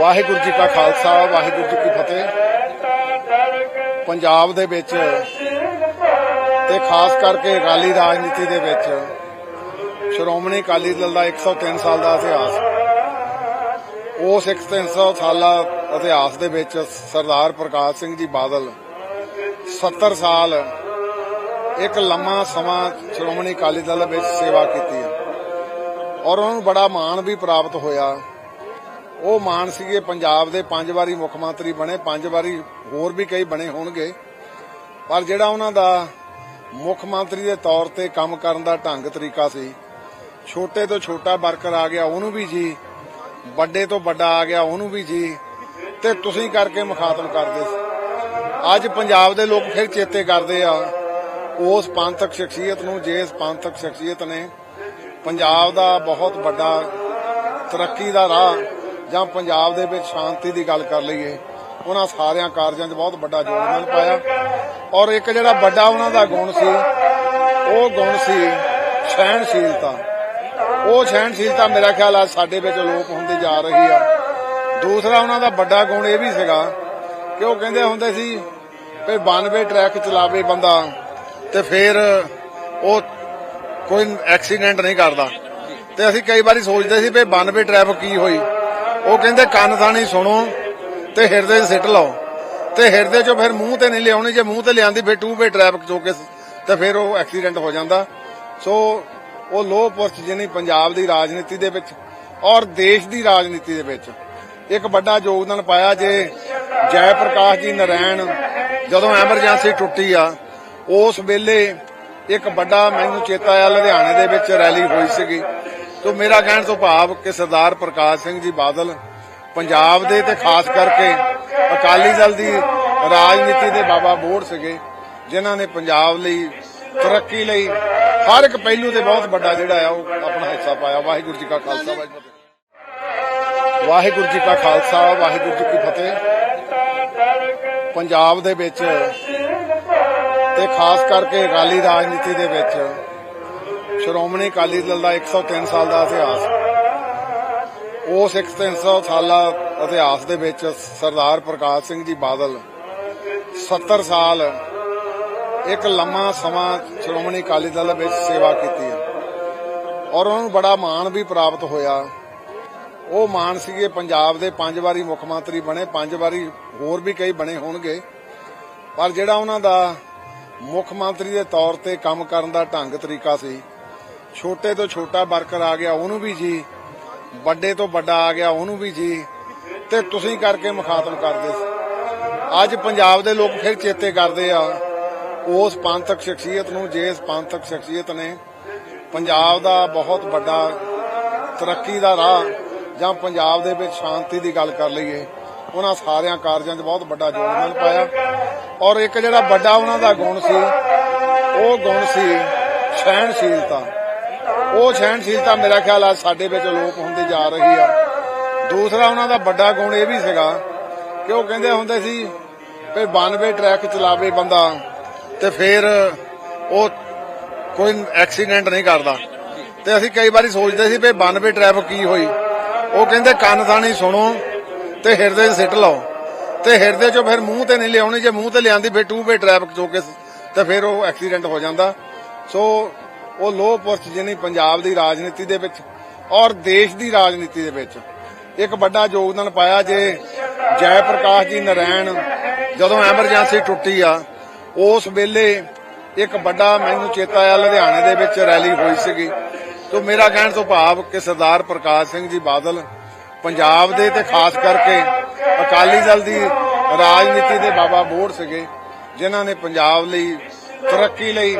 ਵਾਹਿਗੁਰੂ ਜੀ ਕਾ ਖਾਲਸਾ, ਵਾਹਿਗੁਰੂ ਜੀ ਕੀ ਫਤਿਹ। ਪੰਜਾਬ ਦੇ ਵਿੱਚ ਤੇ ਖਾਸ ਕਰਕੇ ਅਕਾਲੀ ਰਾਜਨੀਤੀ ਦੇ ਵਿੱਚ ਸ਼੍ਰੋਮਣੀ ਅਕਾਲੀ ਦਲ ਦਾ 103 ਸਾਲ ਦਾ ਇਤਿਹਾਸ। ਉਸ 103 ਸਾਲਾ ਇਤਿਹਾਸ ਦੇ ਵਿੱਚ ਸਰਦਾਰ ਪ੍ਰਕਾਸ਼ ਸਿੰਘ ਜੀ ਬਾਦਲ 70 ਸਾਲ ਇੱਕ ਲੰਮਾ ਸਮਾਂ ਸ਼੍ਰੋਮਣੀ ਅਕਾਲੀ ਦਲ ਵਿੱਚ ਸੇਵਾ ਕੀਤੀ ਹੈ। ਔਰ ਉਹਨਾਂ ਨੂੰ ਬੜਾ ਮਾਣ ਵੀ ਪ੍ਰਾਪਤ ਹੋਇਆ। ਉਹ ਮਾਨ ਸੀਗੇ, ਪੰਜਾਬ ਦੇ ਪੰਜ ਵਾਰੀ ਮੁੱਖ ਮੰਤਰੀ ਬਣੇ, ਪੰਜ ਵਾਰੀ ਹੋਰ ਵੀ ਕਈ ਬਣੇ ਹੋਣਗੇ। ਪਰ ਜਿਹੜਾ ਉਹਨਾਂ ਦਾ ਮੁੱਖ ਮੰਤਰੀ ਦੇ ਤੌਰ ਤੇ ਕੰਮ ਕਰਨ ਦਾ ਢੰਗ, ਤਰੀਕਾ ਸੀ, ਛੋਟੇ ਤੋਂ ਛੋਟਾ ਵਰਕਰ ਆ ਗਿਆ, ਉਹਨੂੰ ਵੀ ਜੀ, ਵੱਡੇ ਤੋਂ ਵੱਡਾ ਆ ਗਿਆ, ਉਹਨੂੰ ਵੀ ਜੀ, ਤੇ ਤੁਸੀਂ ਕਰਕੇ ਮੁਖਾਤਮ ਕਰਦੇ ਸੀ। ਅੱਜ ਪੰਜਾਬ ਦੇ ਲੋਕ ਫਿਰ ਚੇਤੇ ਕਰਦੇ ਆ, ਉਸ ਪੰਥਕ ਸ਼ਖਸੀਅਤ ਨੂੰ ਜਿਸ ਪੰਥਕ ਸ਼ਖਸੀਅਤ ਨੇ ਪੰਜਾਬ ਦਾ ਬਹੁਤ ਵੱਡਾ ਤਰੱਕੀ ਦਾ ਰਾਹ ਜਾਂ ਪੰਜਾਬ ਦੇ ਵਿੱਚ ਸ਼ਾਂਤੀ ਦੀ ਗੱਲ ਕਰ ਲਈਏ, ਉਹਨਾਂ ਸਾਰਿਆਂ ਕਾਰਜਾਂ 'ਚ ਬਹੁਤ ਵੱਡਾ ਯੋਗਦਾਨ ਪਾਇਆ। ਔਰ ਇੱਕ ਜਿਹੜਾ ਵੱਡਾ ਉਹਨਾਂ ਦਾ ਗੁਣ ਸੀ, ਉਹ ਗੁਣ ਸੀ ਸਹਿਣਸ਼ੀਲਤਾ। ਉਹ ਸਹਿਣਸ਼ੀਲਤਾ ਮੇਰਾ ਖਿਆਲ ਆ ਸਾਡੇ ਵਿੱਚ ਲੋਪ ਹੁੰਦੀ ਜਾ ਰਹੀ ਆ। ਦੂਸਰਾ ਉਹਨਾਂ ਦਾ ਵੱਡਾ ਗੁਣ ਇਹ ਵੀ ਸੀਗਾ ਕਿ ਉਹ ਕਹਿੰਦੇ ਹੁੰਦੇ ਸੀ ਵੀ 92 ਟਰੈਕ ਚਲਾਵੇ ਬੰਦਾ ਤੇ ਫਿਰ ਉਹ ਕੋਈ ਐਕਸੀਡੈਂਟ ਨਹੀਂ ਕਰਦਾ। ਤੇ ਅਸੀਂ ਕਈ ਵਾਰੀ ਸੋਚਦੇ ਸੀ ਵੀ 92 ਟ੍ਰੈਫਿਕ ਕੀ ਹੋਈ। ਉਹ ਕਹਿੰਦੇ, ਕੰਨ ਥਾਣੀ ਸੁਣੋ ਤੇ ਹਿਰਦੇ 'ਚ ਸਿੱਟ ਲਓ। ਤੇ ਹਿਰਦੇ 'ਚੋਂ ਫਿਰ ਮੂੰਹ ਤੇ ਨਹੀਂ ਲਿਆਉਣੀ, ਜੇ ਮੂੰਹ ਤੇ ਲਿਆਂਦੀ ਫਿਰ ਟੂ ਵੇ ਟ੍ਰੈਫਿਕ ਚੋ ਤੇ ਫਿਰ ਉਹ ਐਕਸੀਡੈਂਟ ਹੋ ਜਾਂਦਾ। ਸੋ ਉਹ ਲੋਹ ਪੁਰਸ਼ ਜਿਹਨੇ ਪੰਜਾਬ ਦੀ ਰਾਜਨੀਤੀ ਦੇ ਵਿੱਚ ਔਰ ਦੇਸ਼ ਦੀ ਰਾਜਨੀਤੀ ਦੇ ਵਿੱਚ ਇੱਕ ਵੱਡਾ ਯੋਗਦਾਨ ਪਾਇਆ ਜੇ ਜੈ ਪ੍ਰਕਾਸ਼ ਜੀ ਨਰੈਣ ਜਦੋਂ ਐਮਰਜੈਂਸੀ ਟੁੱਟੀ ਆ, ਉਸ ਵੇਲੇ ਇੱਕ ਵੱਡਾ ਮੈਨੂੰ ਚੇਤਾ ਆ ਲੁਧਿਆਣੇ ਦੇ ਵਿੱਚ ਰੈਲੀ ਹੋਈ ਸੀਗੀ। ਤੋਂ ਮੇਰਾ ਕਹਿਣ ਤੋਂ ਭਾਵ ਕਿ ਸਰਦਾਰ ਪ੍ਰਕਾਸ਼ ਸਿੰਘ ਜੀ ਬਾਦਲ ਪੰਜਾਬ ਦੇ ਤੇ ਖਾਸ ਕਰਕੇ ਅਕਾਲੀ ਦਲ ਦੀ ਰਾਜਨੀਤੀ ਦੇ ਬਾਬਾ ਬੋੜ ਸੀਗੇ, ਜਿਨ੍ਹਾਂ ਨੇ ਪੰਜਾਬ ਲਈ, ਤਰੱਕੀ ਲਈ ਹਰ ਇੱਕ ਪਹਿਲੂ ਤੇ ਬਹੁਤ ਵੱਡਾ ਜਿਹੜਾ ਆ, ਉਹ ਆਪਣਾ ਹਿੱਸਾ ਪਾਇਆ। ਵਾਹਿਗੁਰੂ ਜੀ ਕਾ ਖਾਲਸਾ, ਵਾਹਿਗੁਰੂ ਜੀ ਵਾਹਿਗੁਰੂ ਜੀ ਕਾ ਖਾਲਸਾ, ਵਾਹਿਗੁਰੂ ਜੀ ਕੀ ਫਤਿਹ। ਪੰਜਾਬ ਦੇ ਵਿੱਚ ਤੇ ਖਾਸ ਕਰਕੇ ਅਕਾਲੀ ਰਾਜਨੀਤੀ ਦੇ ਵਿੱਚ ਸ਼੍ਰੋਮਣੀ ਅਕਾਲੀ ਦਲ ਦਾ 103 ਸਾਲ ਦਾ ਇਤਿਹਾਸ। ਉਸ 103 ਸਾਲਾ ਇਤਿਹਾਸ ਦੇ ਵਿੱਚ ਸਰਦਾਰ ਪ੍ਰਕਾਸ਼ ਸਿੰਘ ਜੀ ਬਾਦਲ 70 ਸਾਲ ਇੱਕ ਲੰਮਾ ਸਮਾਂ ਸ਼੍ਰੋਮਣੀ ਅਕਾਲੀ ਦਲ ਵਿੱਚ ਸੇਵਾ ਕੀਤੀ ਹੈ। ਔਰ ਉਹਨਾਂ ਨੂੰ ਬੜਾ ਮਾਣ ਵੀ ਪ੍ਰਾਪਤ ਹੋਇਆ। ਉਹ ਮਾਨ ਸੀਗੇ ਪੰਜਾਬ ਦੇ ਪੰਜ ਵਾਰੀ ਮੁੱਖ ਮੰਤਰੀ ਬਣੇ, ਪੰਜ ਵਾਰੀ ਹੋਰ ਵੀ ਕਈ ਬਣੇ ਹੋਣਗੇ। ਪਰ ਜਿਹੜਾ ਉਹਨਾਂ ਦਾ ਮੁੱਖ ਮੰਤਰੀ ਦੇ ਤੌਰ ਤੇ ਕੰਮ ਕਰਨ ਦਾ ਢੰਗ ਤਰੀਕਾ ਸੀ ਛੋਟੇ ਤੋਂ ਛੋਟਾ ਵਰਕਰ ਆ ਗਿਆ, ਉਹਨੂੰ ਵੀ ਜੀ। ਵੱਡੇ ਤੋਂ ਵੱਡਾ ਆ ਗਿਆ, ਉਹਨੂੰ ਵੀ ਜੀ। ਤੇ ਤੁਸੀਂ ਕਰਕੇ ਮੁਖਾਤਮ ਕਰਦੇ ਸੀ। ਅੱਜ ਪੰਜਾਬ ਦੇ ਲੋਕ ਫਿਰ ਚੇਤੇ ਕਰਦੇ ਆ, ਉਸ ਪੰਥਕ ਸ਼ਖਸੀਅਤ ਨੂੰ ਜਿਸ ਪੰਥਕ ਸ਼ਖਸੀਅਤ ਨੇ ਪੰਜਾਬ ਦਾ ਬਹੁਤ ਵੱਡਾ ਤਰੱਕੀ ਦਾ ਰਾਹ ਜਾਂ ਪੰਜਾਬ ਦੇ ਵਿੱਚ ਸ਼ਾਂਤੀ ਦੀ ਗੱਲ ਕਰ ਲਈਏ, ਉਹਨਾਂ ਸਾਰਿਆਂ ਕਾਰਜਾਂ 'ਚ ਬਹੁਤ ਵੱਡਾ ਯੋਗਦਾਨ ਪਾਇਆ। ਔਰ ਇੱਕ ਜਿਹੜਾ ਵੱਡਾ ਉਹਨਾਂ ਦਾ ਗੁਣ ਸੀ, ਉਹ ਗੁਣ ਸੀ ਸਹਿਣਸ਼ੀਲਤਾ। ਉਹ ਸਹਿਣਸ਼ੀਲਤਾ ਮੇਰਾ ਖਿਆਲ ਆ, ਸਾਡੇ ਵਿੱਚ ਲੋਪ ਹੁੰਦੀ ਜਾ ਰਹੀ ਆ। ਦੂਸਰਾ ਉਹਨਾਂ ਦਾ ਵੱਡਾ ਗੁਣ ਇਹ ਵੀ ਸੀਗਾ ਕਿ ਉਹ ਕਹਿੰਦੇ ਹੁੰਦੇ ਸੀ ਵੀ 92 ਟਰੈਕ ਚਲਾਵੇ ਬੰਦਾ ਤੇ ਫਿਰ ਉਹ ਕੋਈ ਐਕਸੀਡੈਂਟ ਨਹੀਂ ਕਰਦਾ। ਤੇ ਅਸੀਂ ਕਈ ਵਾਰੀ ਸੋਚਦੇ ਸੀ ਵੀ 92 ਟ੍ਰੈਫਿਕ ਕੀ ਹੋਈ। ਉਹ ਕਹਿੰਦੇ, ਕੰਨ ਥਾਣੀ ਸੁਣੋ ਤੇ ਹਿਰਦੇ 'ਚ ਸਿੱਟ ਲਓ। ਤੇ ਹਿਰਦੇ 'ਚੋਂ ਫਿਰ ਮੂੰਹ ਤੇ ਨਹੀਂ ਲਿਆਉਣੀ, ਜੇ ਮੂੰਹ ਤੇ ਲਿਆਂਦੀ ਫਿਰ ਟੂ ਵੇ ਟ੍ਰੈਫਿਕ ਚੋ ਕੇ ਤੇ ਫਿਰ ਉਹ ਐਕਸੀਡੈਂਟ ਹੋ ਜਾਂਦਾ। ਸੋ ਉਹ ਲੋਹ ਪੁਰਸ਼ ਜਿਹਨੇ ਪੰਜਾਬ ਦੀ ਰਾਜਨੀਤੀ ਦੇ ਵਿੱਚ ਔਰ ਦੇਸ਼ ਦੀ ਰਾਜਨੀਤੀ ਦੇ ਵਿੱਚ ਇੱਕ ਵੱਡਾ ਯੋਗਦਾਨ ਪਾਇਆ ਜੇ ਜੈ ਪ੍ਰਕਾਸ਼ ਜੀ ਨਰੈਣ ਜਦੋਂ ਐਮਰਜੈਂਸੀ ਟੁੱਟੀ ਆ, ਉਸ ਵੇਲੇ ਇੱਕ ਵੱਡਾ ਮੈਨੂੰ ਚੇਤਾ ਆ ਲੁਧਿਆਣੇ ਦੇ ਵਿੱਚ ਰੈਲੀ ਹੋਈ ਸੀਗੀ। ਤੋਂ ਮੇਰਾ ਕਹਿਣ ਤੋਂ ਭਾਵ ਕਿ ਸਰਦਾਰ ਪ੍ਰਕਾਸ਼ ਸਿੰਘ ਜੀ ਬਾਦਲ ਪੰਜਾਬ ਦੇ ਤੇ ਖਾਸ ਕਰਕੇ ਅਕਾਲੀ ਦਲ ਦੀ ਰਾਜਨੀਤੀ ਦੇ ਬਾਬਾ ਬੋੜ ਸੀਗੇ, ਜਿਨ੍ਹਾਂ ਨੇ ਪੰਜਾਬ ਲਈ ਤਰੱਕੀ ਲਈ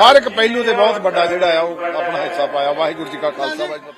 ਹਰ ਇੱਕ ਪਹਿਲੂ ਤੇ ਬਹੁਤ ਵੱਡਾ ਜਿਹੜਾ ਆ, ਉਹ ਆਪਣਾ ਹਿੱਸਾ ਪਾਇਆ। ਵਾਹਿਗੁਰੂ ਜੀ ਕਾ ਖਾਲਸਾ, ਵਾਹਿਗੁਰੂ